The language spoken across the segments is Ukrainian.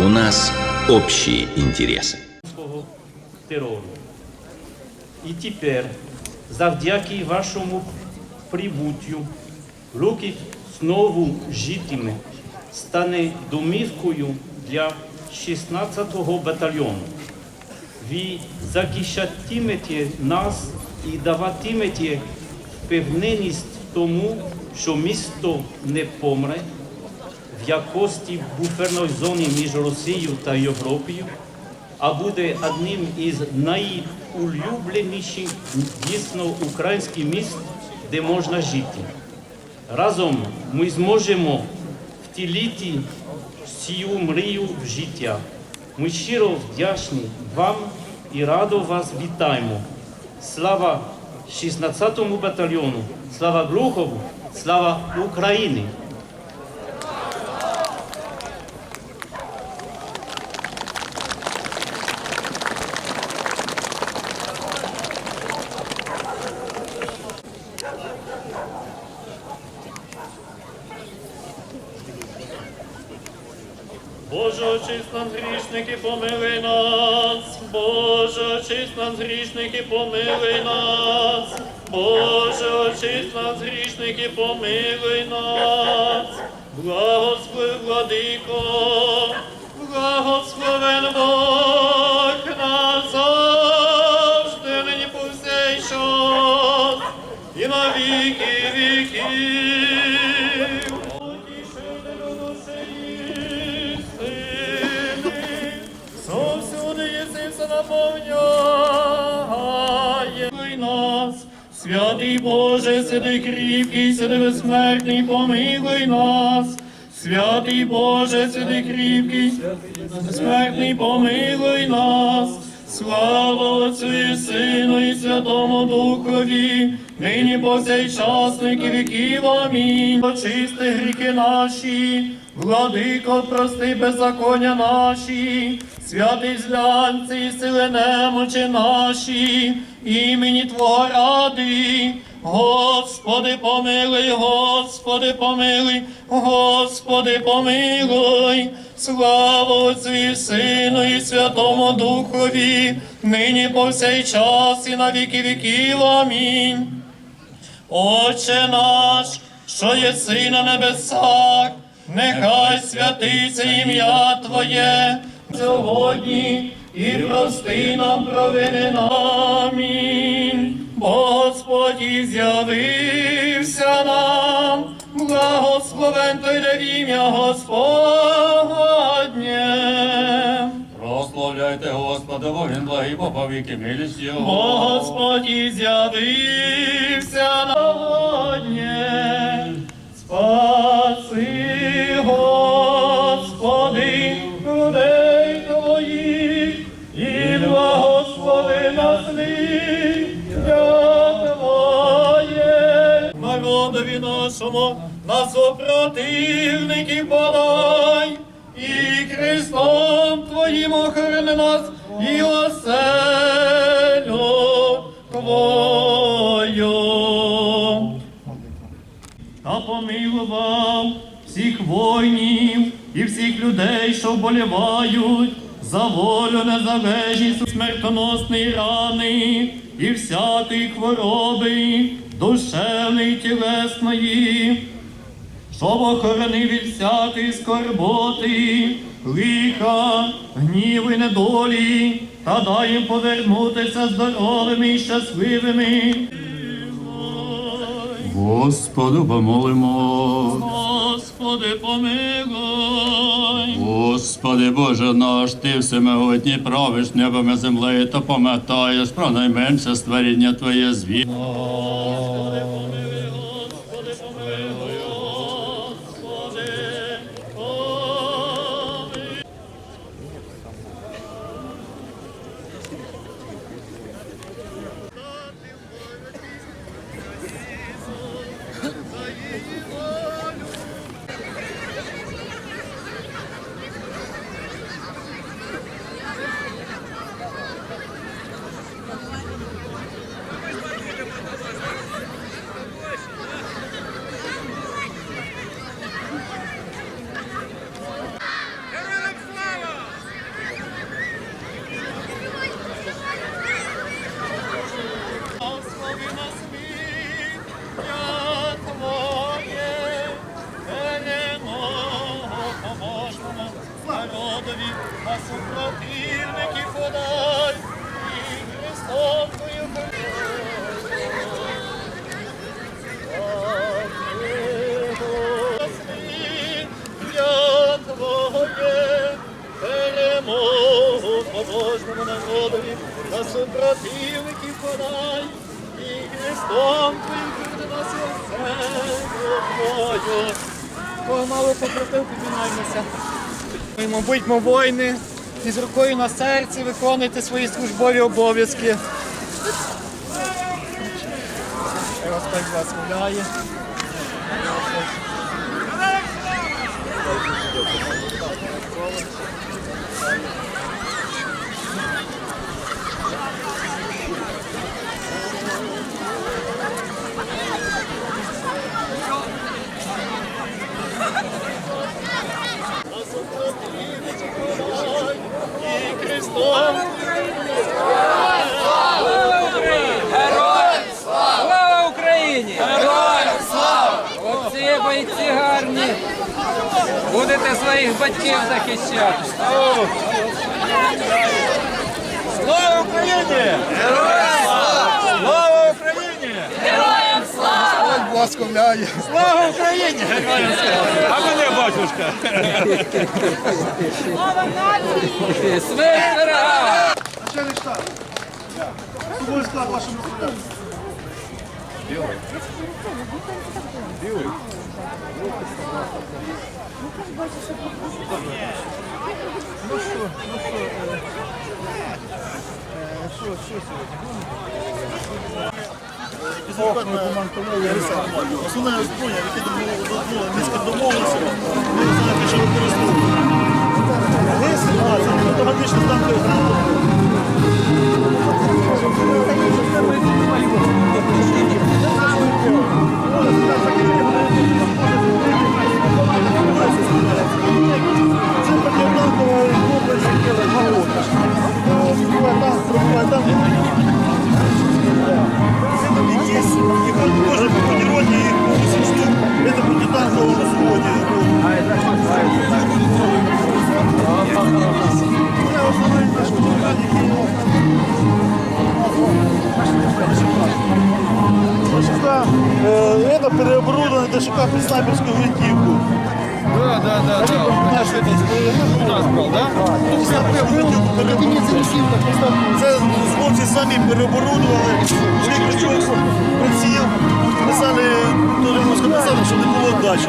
У нас общие интересы. терору. І тепер, завдяки вашому прибуттю, Луків знову житиме, стане домівкою для 16-го батальйону. Ви захищатимете нас і даватимете впевненість тому, що місто не помре якості буферної зони між Росією та Європою, а буде одним із найулюбленіших дійсно українських міст, де можна жити. Разом ми зможемо втілити цю мрію в життя. Ми щиро вдячні вам і радо вас вітаємо. Слава 16-му батальйону, слава Глухову, слава Україні! Боже, очист нас грішники, помилуй нас. Боже, очисть нас грішники, помилуй нас. Боже, очисть нас грішники, помилуй нас. Благослови, владико, благословен Бог наповняє нас. Святий Боже, сиди кріпкий, сиди безсмертний, помилуй нас. Святий Боже, сиди кріпкий, безсмертний, помилуй нас. Слава Отцю і Сину і Святому Духові, нині повсякчас, віки віків. Амінь. Очисти гріхи наші, владико, прости беззаконня наші, святий злянці, сили немочі наші, імені Твого ради. Господи, помилуй, Господи, помилуй, Господи, помилуй, слава Отцю Сину і Святому Духові, нині повсякчас і на віки віків. Амінь. Отче наш, що єси на небесах, нехай святиться ім'я Твоє сьогодні і прости нам провини намінь. Господь з'явився нам, благословен той де в ім'я Господнє. Прославляйте Господа, бо він благий, бо повіки милість його. Господь з'явився нагоднє. Спаси, Господи, Народові нашому, на супротивників подай, і Христом Твоїм охорони нас, і оселю Твою. Та помилував всіх воїнів і всіх людей, що вболівають за волю, незалежність, смертоносної рани і всякої хвороби, душевної, тілесної, щоб охоронив від всякої скорботи, лиха, гніву і недолі, та дай їм повернутися здоровими і щасливими. Господу помолимо. Господи, помилуй. Господи Боже наш, ти всемогутній правиш небом і землею, то пам'ятаєш про найменше створіння Твоє звіт. Господи, помилуй, супротивники подай, і Христом твою Я перемогу побожному народові, на супротивників подай, і Христом твоїм буде нас Твою. Кого мало покрутив, піднімаємося. Ми, будьмо воїни, і з рукою на серці виконуйте свої службові обов'язки. Господь вас гуляє. батьків захищати! Слава Україні! Героям слава! Слава Україні! Героям слава! Благословляю! Слава Україні! Героям слава! А мене батюшка! Смерть ворогам! Начальник штабу. Особовий склад Вашому розпорядженню. Основне озброєння, яке домовилося, міська домовилися, ми знаємо, що використовуємо. А, це автоматична станка гранатомет. Це ДШК під снайперську гвинтівку. Да, да, да. Наш это, у нас брал, да? Переоборудовано. Це хлопці самі переоборудували, приціл, писали, дуже можна писати, щоб не було дачі.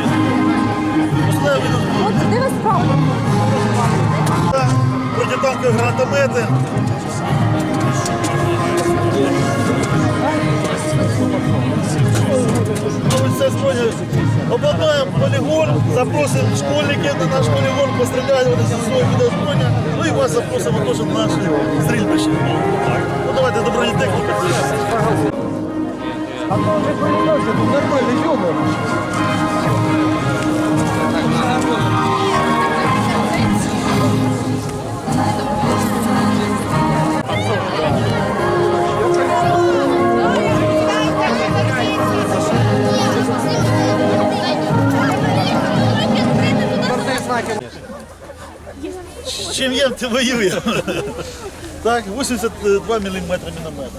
От де ви справді? протитанкові гранатомети. Це зброя. Обладнаємо полігон, запросимо школьників на наш полігон, постріляють вони зі своїх відозброєння. Ну і вас запросимо теж на наше стрільбище. Ну давайте до бронетехніки. нормальний чим є, ти воює. Так, 82 мм міномет.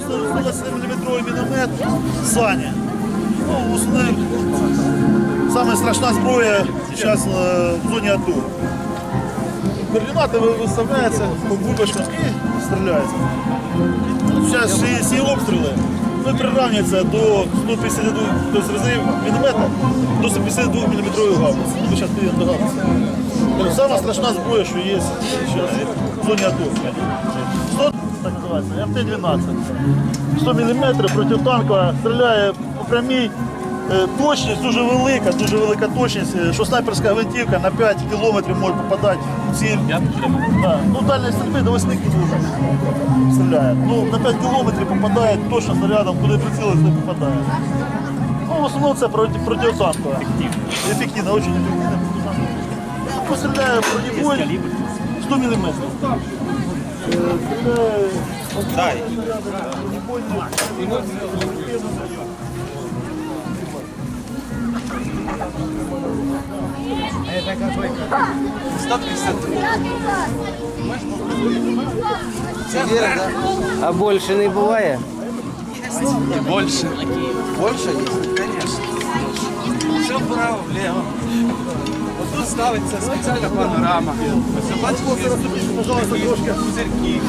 120 мм міномет Саня. Ну, основне, саме страшна зброя зараз в зоні АТО. Координати виставляються по бульбашкам і стріляється. Зараз всі, всі обстріли Ну, приравнюються до 152, тобто розрив міномета до 152 мм гаубиці. Підемо до гаубиці. Тобто Сама страшна зброя, що є в зоні АТО. 100, так називається, МТ-12. 100 мм протитанкова, стріляє по прямій. Е, Точність дуже велика, дуже велика точність, е, що снайперська гвинтівка на 5 кілометрів може попадати в ціль. Да. Ну, дальність стрільби до 8 кілометрів стріляє. Ну, на 5 кілометрів попадає точно снарядом, куди прицілиться, не попадає. Ну, в основному це проти, протитанкова. Ефективно. Ефективно, дуже ефективно. Постріляє бронебой 100 мм. Дай. А більше не буває? Больше. Больше есть? Конечно. Все вправо, влево. Ось тут ставиться спеціальна панорама. Ось бачите, Пожалуйста, трошки. пузирки.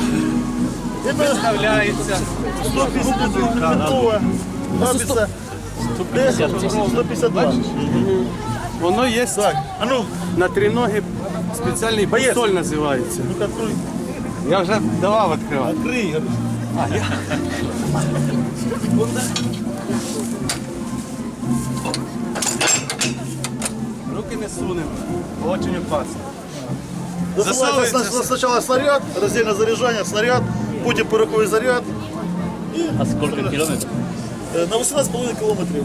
Це Виставляється. 152 метрова габіця. 152. Воно є Так, а ну, на триноги спеціальний Боєць. пістоль називається. ну-ка, открой. Я вже давав відкривати. Открий. Руки не сунемо. Очень опасно. Засылается Засовывается. сначала снаряд, раздельное заряжание, снаряд, потім пороховий заряд. А сколько километров? Е, На 18,5 кілометрів.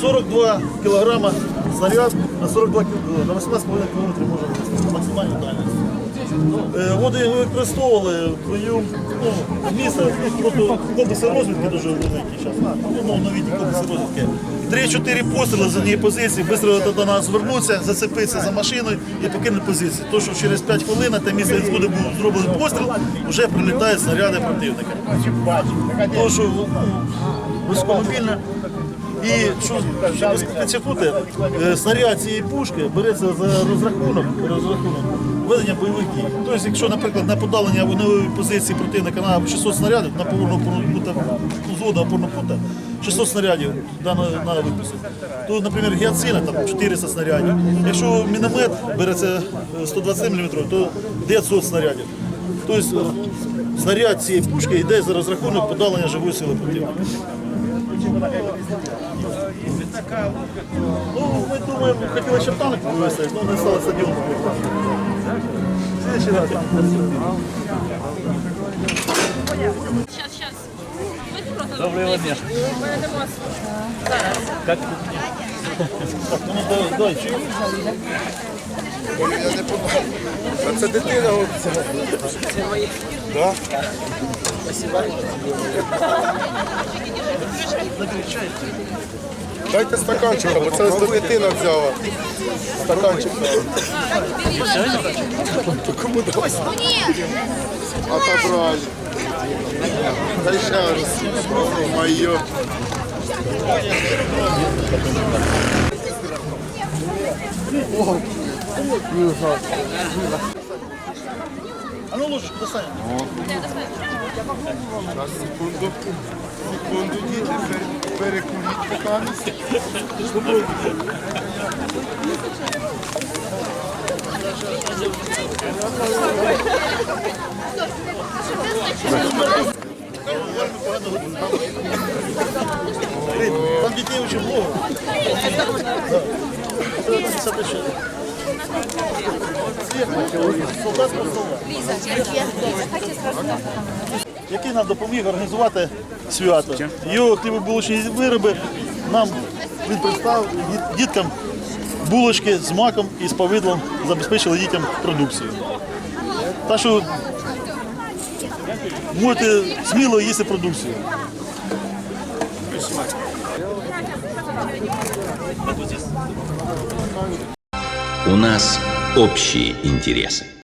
42 кілограма снаряд на 42 кіл- на 18,5 кілометрів може вивезти. Максимальна дальність. Е, Води його використовували в бою ну, місце, ну, просто комплекси розвідки дуже великі зараз. Ну, новітні комплекси розвідки. 3-4 постріли з однієї позиції, швидко до нас звернуться, зацепитися за машиною і покинути позицію. То, що через 5 хвилин те місце, де буде був зроблений постріл, вже прилітають снаряди противника. То, що ну. І що ще специфути, е, снаряд цієї пушки береться за розрахунок, розрахунок ведення бойових дій. Тобто, якщо, наприклад, на подалення вогневої позиції противника на 600 снарядів, на поворну пута, ну, зону опорного пута, 600 снарядів на виписати. То, наприклад, гіацина там 400 снарядів. Якщо міномет береться е, 120 мм, то 900 снарядів. Тобто снаряд цієї пушки йде за розрахунок подалення живої сили противника. Ну, ми думаємо, хотіли ще танк вивезти, але не стало стадіон. Следующий раз. Сейчас, сейчас. Доброго дня. Так, ну, дай, дай, чую. А це дитина. Дайте стаканчика, бо це ось дитина взяла. Стаканчик. Отобрали. Дай ще раз. Моє. А ну ложечку достань. Зараз секунду. Секунду, діти, пер- перекуріть поки. Там дітей дуже много. Да. Це 50 тисяч. Солдатська солдат. Який нам допоміг організувати свято. Його хлібобулочні вироби нам він представив діткам булочки з маком і з повидлом забезпечили дітям продукцію. Так що можете сміло їсти продукцію. У нас общие интересы.